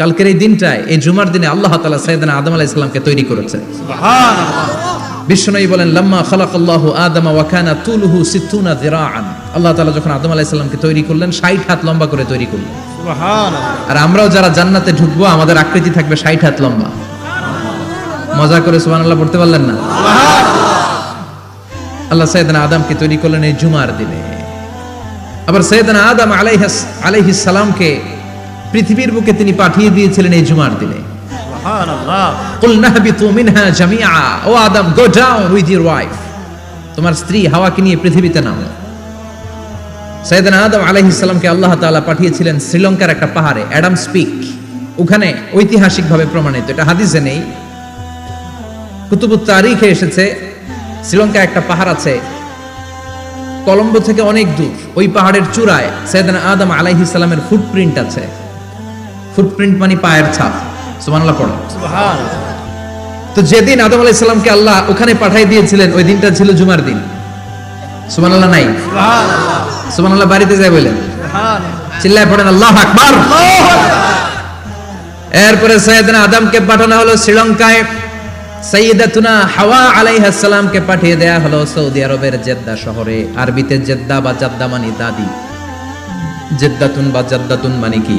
কালকের এই দিনটায় এই জুমার দিনে আল্লাহ তালা সাইদানা আদম আলাহ ইসলামকে তৈরি করেছে। বিশ্বনবী বলেন লাম্মা খালাকাল্লাহু আদম ওয়া কানা তুলুহু সিত্তুনা যিরাআন। আল্লাহ তাআলা যখন আদম আলাইহিস সালামকে তৈরি করলেন 60 হাত লম্বা করে তৈরি করলেন। আর আমরাও যারা জান্নাতে ঢুকবো আমাদের আকৃতি থাকবে 60 হাত লম্বা। মজা করে সুবহানাল্লাহ পড়তে পারলেন না? আল্লাহ সাইয়েদনা আদমকে তৈরি করলেন এই জুমার দিনে। আবার সৈয়দনা আদম আলাইহাস আলাইহিস সালামকে পৃথিবীর বুকে তিনি পাঠিয়ে দিয়েছিলেন এই জুমার দিনে। কুল নাহবিতু ও Adam go down with your wife তোমার স্ত্রী হাওয়াকে নিয়ে পৃথিবীতে নামো। সৈয়দনা আদম আলাইহিস সালামকে আল্লাহ তাআলা পাঠিয়েছিলেন শ্রীলঙ্কার একটা পাহাড়ে অ্যাডাম স্পিক। ওখানে ঐতিহাসিকভাবে প্রমাণিত এটা হাদিসে নেই। কুতুবুত তারিখে এসেছে শ্রীলঙ্কায় একটা পাহাড় আছে কলম্বো থেকে অনেক দূর। ওই পাহাড়ের চূড়ায় সৈয়দনা আদম আলাইহিস সালামের ফুটপ্রিন্ট আছে। ফুটপ্রিন্ট মানে পায়ের ছাপ। সুবহানাল্লাহ, পড়ো। তো যেদিন আদম আলাইহিস সালামকে আল্লাহ ওখানে পাঠিয়ে দিয়েছিলেন, ওই দিনটা ছিল জুমার দিন। সুবহানাল্লাহ, নাই? সুবহানাল্লাহ, বাড়িতে যায় বলেন। চিল্লায় পড়েন, আল্লাহ আকবার। এরপরে সৈয়দনা আদমকে পাঠানো হলো শ্রীলঙ্কায়। সৈয়দাতুনা হাওয়া আলাইহিস সালামকে পাঠিয়ে দেয়া হলো সৌদি আরবের জেদ্দা শহরে। আরবিতে জেদ্দা বা জাদ্দা মানে দাদি। জেদ্দাতুন বা জাদ্দাতুন মানে কি?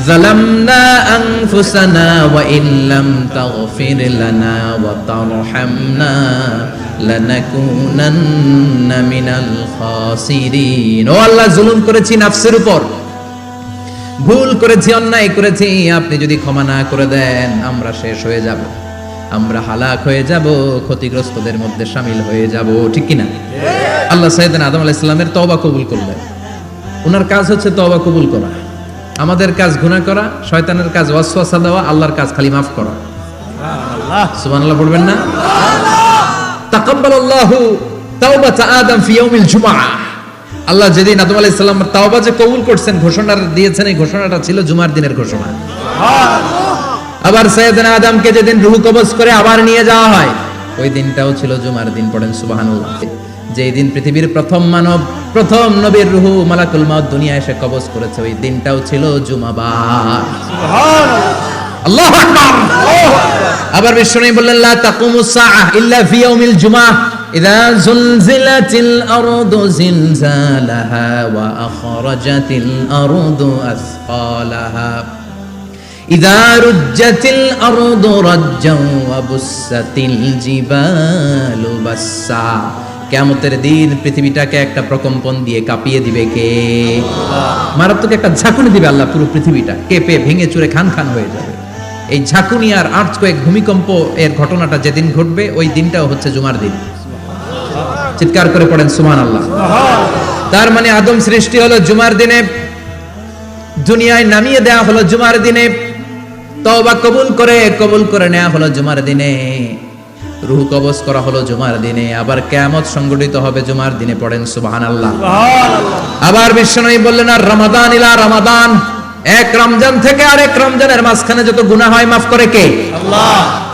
ظلمنا أنفسنا وإن لم تغفر لنا وترحمنا لنكونن من الخاسرين ও আল্লাহ জুলুম করেছি নাফসের উপর ভুল করেছি অন্যায় করেছি আপনি যদি ক্ষমা না করে দেন আমরা শেষ হয়ে যাব আমরা হালাক হয়ে যাব ক্ষতিগ্রস্তদের মধ্যে সামিল হয়ে যাব ঠিক কিনা আল্লাহ সাইদান আদম আলাহ ইসলামের তওবা কবুল করলেন ওনার কাজ হচ্ছে তওবা কবুল করা আমাদের কাজ গুনাহ করা শয়তানের কাজ ওয়াসওয়াসা দেওয়া আল্লাহর কাজ খালি মাফ করা। সুবহানাল্লাহ। পড়বেন না? তাকাব্বালাল্লাহু তাওবাতা আদম ফি ইয়াউমিল জুমআহ। আল্লাহ যেদিন আদম আলাইহিস সালাম তাওবা যে কবুল করছেন ঘোষণা দিয়েছেন এই ঘোষণাটা ছিল জুমার দিনের ঘোষণা। আবার সৈয়দনা আদমকে যেদিন রুহু কবজ করে আবার নিয়ে যাওয়া হয় ওই দিনটাও ছিল জুমার দিন পড়েন সুবহানাল্লাহ। যেই দিন পৃথিবীর প্রথম মানব প্রথম নবীর রুহু মালাকুল মাউত দুনিয়া এসে কবজ করেছে ওই দিনটাও ছিল জুমাবার। আল্লাহ আবার বিশ্বনবী বললেন লা তাকুমু সাআহ ইল্লা ফি ইয়াউমিল জুমআহ ইযা জুলজিলাতিল আরদু জিলজালাহা ওয়া আখরাজাতিল আরদু আসফালাহা। ইযা রুজ্জাতিল আরদু ওয়া জিবালু বাসসা। কেমতের দিন পৃথিবীটাকে একটা প্রকম্পন দিয়ে কাঁপিয়ে দিবে কে? মারাত্মক একটা ঝাঁকুনি দিবে আল্লাহ পুরো পৃথিবীটা। কেঁপে, ভেঙে চুরে খান খান হয়ে যাবে। এই ঝাঁকুনি আর আর্থকয়েক ভূমিকম্প এর ঘটনাটা যেদিন ঘটবে, ওই দিনটাও হচ্ছে জুমার দিন। চিৎকার করে পড়েন সুমান আল্লাহ তার মানে আদম সৃষ্টি হলো জুমার দিনে, দুনিয়ায় নামিয়ে দেয়া হলো জুমার দিনে, তওবা কবুল করে কবুল করে নেওয়া হলো জুমার দিনে। রুহ কবজ করা হলো জুমার দিনে। আবার কেয়ামত সংগঠিত হবে জুমার দিনে পড়েন সুবহানাল্লাহ। আবার বিশ্বনবী বললেন আর রমাদান ইলা রমাদান। এক রমজান থেকে আরেক রমজানের মাঝখানে যত গুনাহ হয় মাফ করে কে? আল্লাহ।